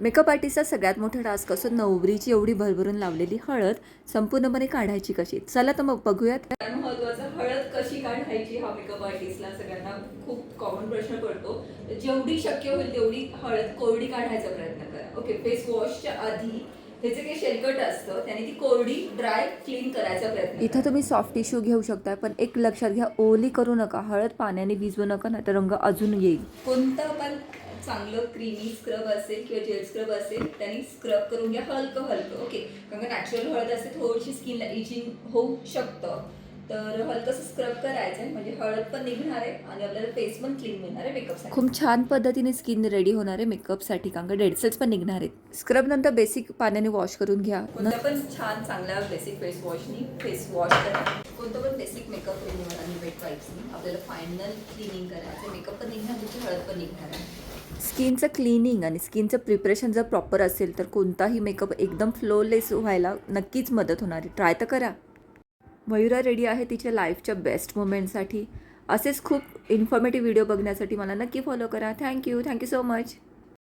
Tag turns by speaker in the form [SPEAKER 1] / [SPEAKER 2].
[SPEAKER 1] Makeup आर्टिस्टचा सगळ्यात मोठा task असतो नवरीची एवढी भरभरून लावलेली हळद संपूर्णपणे काढायची कशी? चला तर मग बघूयात.
[SPEAKER 2] महत्वाचं हळद कशी काढायची हा मेकअप आर्टिस्टला सगळ्यांना खूप कॉमन प्रश्न पडतो. जेवढी शक्य होईल तेवढी हळद कोरडी काढायचा प्रयत्न करा. ओके फेस वॉशच्या आधी काही शेलकट असतं त्याने ती कोरडी ड्राय क्लीन करायचा प्रयत्न
[SPEAKER 1] इथं तुम्ही सॉफ्ट टिश्यू घेऊ शकता पण एक लक्षात घ्या ओली करू नका हळद पाण्याने भिजवू नका ना तर रंग अजून येईल.
[SPEAKER 2] कोणतं पण चांगलं क्रीमी स्क्रब असेल किंवा जेल स्क्रब असेल त्यांनी स्क्रब करून घ्या हलकं हलकं ओके कारण का नॅचरल हळद असते थोडीशी स्किनला इचिंग होऊ शकतं. तर हलकंसं स्क्रब करायचं आहे म्हणजे हळद पण निघणार आहे आणि आपल्याला फेस पण क्लीन मिळणार आहे मेकअपसाठी
[SPEAKER 1] खूप छान पद्धतीने स्किन रेडी होणार आहे मेकअपसाठी कारण का डेड सेल्स पण निघणार आहेत. स्क्रब नंतर बेसिक पाण्याने वॉश करून घ्या.
[SPEAKER 2] कोणत्या पण छान चांगल्या बेसिक फेस वॉशनी फेस वॉश करा. कोणतं पण बेसिक मेकअप रिमूव्हर आणि वेट वाईप्सनी आपल्याला फायनल क्लिनिंग करायचं मेकअप पण निघणार तुमची हळद पण निघणार आहे.
[SPEAKER 1] स्किनचं क्लिनिंग आणि स्किनचं प्रिपरेशन जर प्रॉपर असेल तर कोणताही मेकअप एकदम फ्लोलेस व्हायला नक्कीच मदत होणार आहे. ट्राय तर करा. मयुरा रेडी आहे तिच्या लाईफच्या बेस्ट मुमेंटसाठी. असेच खूप इन्फॉर्मेटिव्ह व्हिडिओ बघण्यासाठी मला नक्की फॉलो करा. Thank you thank you so much